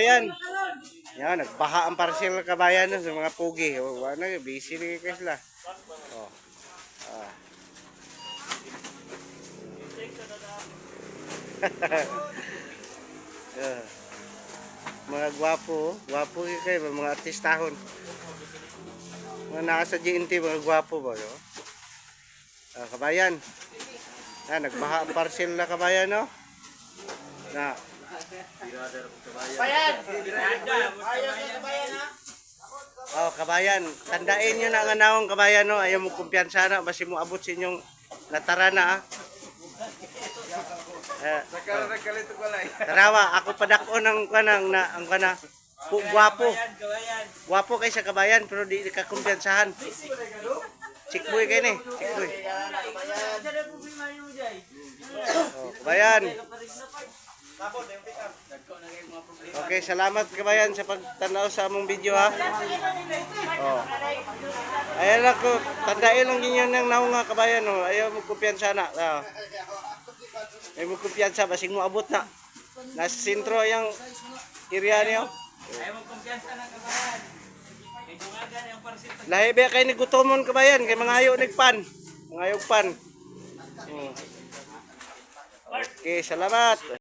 Ayan. Yan, nagbaha ang parcel ng kabayan no, sa mga pugi. O, ano, busy na kayo sila. Oh. Ah. Yeah. Mga gwapo, oh. gwapo kayo mga artistahon. Mga nasa GNT, mga gwapo ba? No? Ah, kabayan. Ah, nagbaha ang parcel na kabayan, no? Na, Oh, kabayan, tandain nyo na ang anawang kabayan, no? Ayaw mo kumpiyansa na, basi mo abot sa inyong latara na, ah. Eh, lang. tarawa, ako padako ng kanang na ang kana. Pu- Gwapo. Gwapo kay sa kabayan pero di ka kumpiyansahan. Chikboy kay ni, chikboy. Oh, kabayan. Okay, salamat kabayan sa pagtanaw sa among video ha. Oh. Ayan ako, tandain lang ninyo ng naong nga kabayan oh. Ayaw mo kumpiyansa na. Oh. Ayaw mo kumpiyansa, basing mo abot na. Nasa sentro yung area niyo. Ayaw mo kumpiyansa ng kabayan. Lahi ba kay nigutomon kabayan kay mga ayo nagpan. Mga ayo pan. Hmm. Okay, salamat.